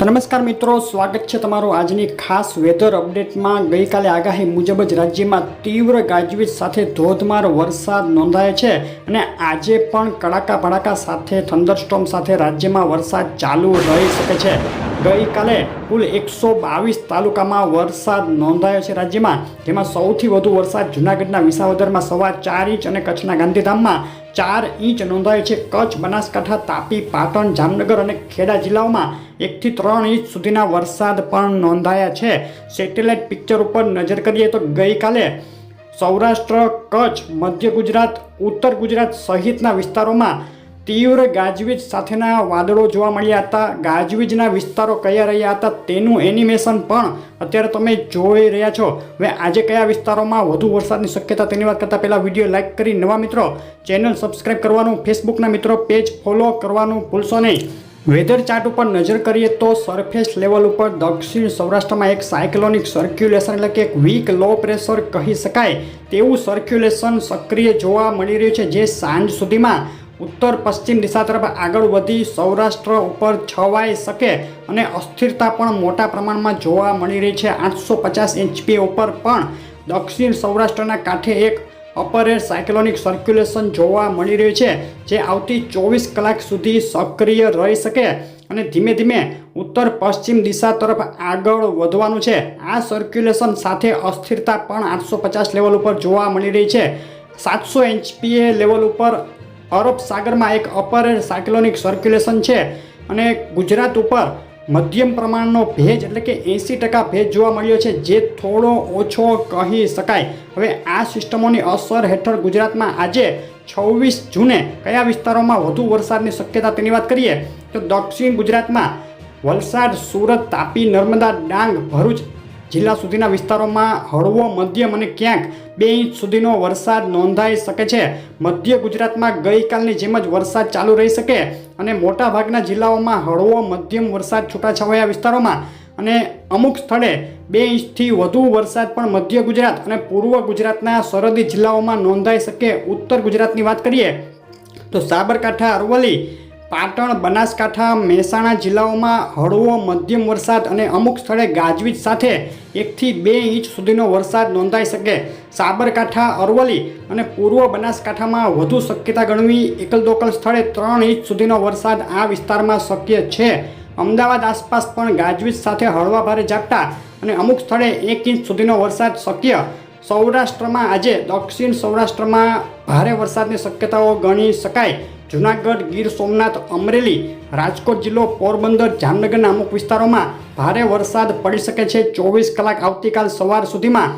તો નમસ્કાર મિત્રો, સ્વાગત છે તમારું આજની ખાસ વેધર અપડેટમાં ગઈકાલે આગાહી મુજબ જ રાજ્યમાં તીવ્ર ગાજવીજ સાથે ધોધમાર વરસાદ નોંધાયો છે અને આજે પણ કડાકા ભડાકા સાથે થંડરસ્ટોમ સાથે રાજ્યમાં વરસાદ ચાલુ રહી શકે છે. ગઈકાલે કુલ એકસો બાવીસ તાલુકામાં વરસાદ નોંધાયો છે રાજ્યમાં. જેમાં સૌથી વધુ વરસાદ જૂનાગઢના વિસાવદરમાં સવા ચાર ઇંચ અને કચ્છના ગાંધીધામમાં ચાર ઇંચ નોંધાયો છે. કચ્છ, બનાસકાંઠા, તાપી, પાટણ, જામનગર અને ખેડા જિલ્લાઓમાં એકથી ત્રણ ઇંચ સુધીના વરસાદ પણ નોંધાયા છે. સેટેલાઇટ પિક્ચર ઉપર નજર કરીએ તો ગઈકાલે સૌરાષ્ટ્ર, કચ્છ, મધ્ય ગુજરાત, ઉત્તર ગુજરાત સહિતના વિસ્તારોમાં તીવ્ર ગાજવીજ સાથેના વાદળો જોવા મળ્યા હતા. ગાજવીજના વિસ્તારો કયા રહ્યા હતા તેનું એનિમેશન પણ અત્યારે તમે જોઈ રહ્યા છો. હવે આજે કયા વિસ્તારોમાં વધુ વરસાદની શક્યતા તેની વાત કરતાં પહેલાં વીડિયો લાઇક કરી નવા મિત્રો ચેનલ સબસ્ક્રાઈબ કરવાનું ફેસબુકના મિત્રો પેજ ફોલો કરવાનું ભૂલશો નહીં. વેધર ચાર્ટ ઉપર નજર કરીએ તો સરફેસ લેવલ ઉપર દક્ષિણ સૌરાષ્ટ્રમાં એક સાયક્લોનિક સર્ક્યુલેશન એટલે કે એક વીક લો પ્રેશર કહી શકાય. તેવું સર્ક્યુલેશન સક્રિય જોવા મળી રહ્યું છે જે સાંજ સુધીમાં ઉત્તર પશ્ચિમ દિશા તરફ આગળ વધી સૌરાષ્ટ્ર ઉપર છવાઈ શકે અને અસ્થિરતા પણ મોટા પ્રમાણમાં જોવા મળી રહી છે. આઠસો પચાસ એચપી ઉપર પણ દક્ષિણ સૌરાષ્ટ્રના કાંઠે એક અપર એર સાયક્લોનિક સર્ક્યુલેશન જોવા મળી રહ્યું છે, જે આવતી ચોવીસ કલાક સુધી સક્રિય રહી શકે અને ધીમે ધીમે ઉત્તર પશ્ચિમ દિશા તરફ આગળ વધવાનું છે. આ સર્ક્યુલેશન સાથે અસ્થિરતા પણ આઠસો પચાસ લેવલ ઉપર જોવા મળી રહી છે. સાતસો એચપીએ લેવલ ઉપર અરબ સાગરમાં એક અપર સાયક્લોનિક સર્ક્યુલેશન છે અને ગુજરાત ઉપર મધ્યમ પ્રમાણનો ભેજ એટલે કે એંસી ટકા ભેજ જોવા મળ્યો છે, જે થોડો ઓછો કહી શકાય. હવે આ સિસ્ટમોની અસર હેઠળ ગુજરાતમાં આજે છવ્વીસ જૂને કયા વિસ્તારોમાં વધુ વરસાદની શક્યતા તેની વાત કરીએ? તો દક્ષિણ ગુજરાતમાં વલસાડ, સુરત, તાપી, નર્મદા, ડાંગ, ભરૂચ જિલ્લા સુધીના વિસ્તારોમાં હળવો, મધ્યમ અને ક્યાંક બે ઇંચ સુધીનો વરસાદ નોંધાઈ શકે છે. મધ્ય ગુજરાતમાં ગઈકાલની જેમ જ વરસાદ ચાલુ રહી શકે અને મોટાભાગના જિલ્લાઓમાં હળવો, મધ્યમ વરસાદ છૂટાછવાયા વિસ્તારોમાં અને અમુક સ્થળે બે ઇંચથી વધુ વરસાદ પણ મધ્ય ગુજરાત અને પૂર્વ ગુજરાતના સરહદી જિલ્લાઓમાં નોંધાઈ શકે. ઉત્તર ગુજરાતની વાત કરીએ તો સાબરકાંઠા, અરવલ્લી પાટણ, બનાસકાંઠા, મહેસાણા જિલ્લાઓમાં હળવો મધ્યમ વરસાદ અને અમુક સ્થળે ગાજવીજ સાથે એકથી બે ઇંચ સુધીનો વરસાદ નોંધાઈ શકે. સાબરકાંઠા, અરવલ્લી અને પૂર્વ બનાસકાંઠામાં વધુ શક્યતા ગણવી એકલ દોકલ સ્થળે ત્રણ ઇંચ સુધીનો વરસાદ આ વિસ્તારમાં શક્ય છે. અમદાવાદ આસપાસ પણ ગાજવીજ સાથે હળવા ભારે ઝાપટા અને અમુક સ્થળે એક ઇંચ સુધીનો વરસાદ શક્ય. સૌરાષ્ટ્રમાં આજે દક્ષિણ સૌરાષ્ટ્રમાં ભારે વરસાદની શક્યતાઓ ગણી શકાય. જુનાગઢ ગીર સોમનાથ અમરેલી, રાજકોટ જિલ્લો, પોરબંદર, જામનગરના અમુક વિસ્તારોમાં ભારે વરસાદ પડી શકે છે. ચોવીસ કલાક આવતીકાલ સવાર સુધીમાં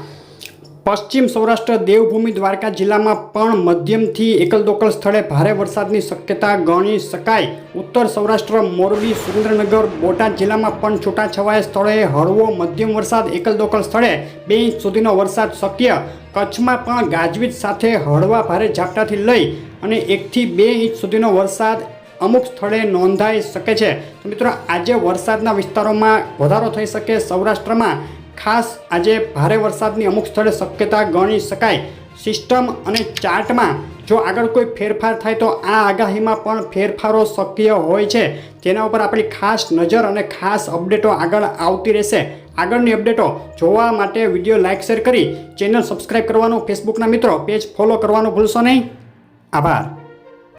પશ્ચિમ સૌરાષ્ટ્ર, દેવભૂમિ, દ્વારકા જિલ્લામાં પણ મધ્યમથી એકલદોકલ સ્થળે ભારે વરસાદની શક્યતા ગણી શકાય. ઉત્તર સૌરાષ્ટ્ર, મોરબી, સુરેન્દ્રનગર, બોટાદ જિલ્લામાં પણ છૂટાછવાયા સ્થળે હળવો મધ્યમ વરસાદ એકલદોકલ સ્થળે બે ઇંચ સુધીનો વરસાદ શક્ય. કચ્છમાં પણ ગાજવીજ સાથે હળવા ભારે ઝાપટાથી લઈ અને એકથી બે ઇંચ સુધીનો વરસાદ અમુક સ્થળે નોંધાઈ શકે છે. તો મિત્રો, આજે વરસાદના વિસ્તારોમાં વધારો થઈ શકે સૌરાષ્ટ્રમાં. ખાસ આજે ભારે વરસાદની અમુક સ્થળે શક્યતા ગણી શકાય. સિસ્ટમ અને ચાર્ટમાં જો આગળ કોઈ ફેરફાર થાય તો આ આગાહીમાં પણ ફેરફારો શક્ય હોય છે. તેના ઉપર આપણી ખાસ નજર અને ખાસ અપડેટો આગળ આવતી રહેશે. આગળની અપડેટો જોવા માટે વીડિયો લાઇક, શેર કરી ચેનલ સબસ્ક્રાઈબ કરવાનું, ફેસબુકના મિત્રો, પેજ ફોલો કરવાનું ભૂલશો નહીં. આભાર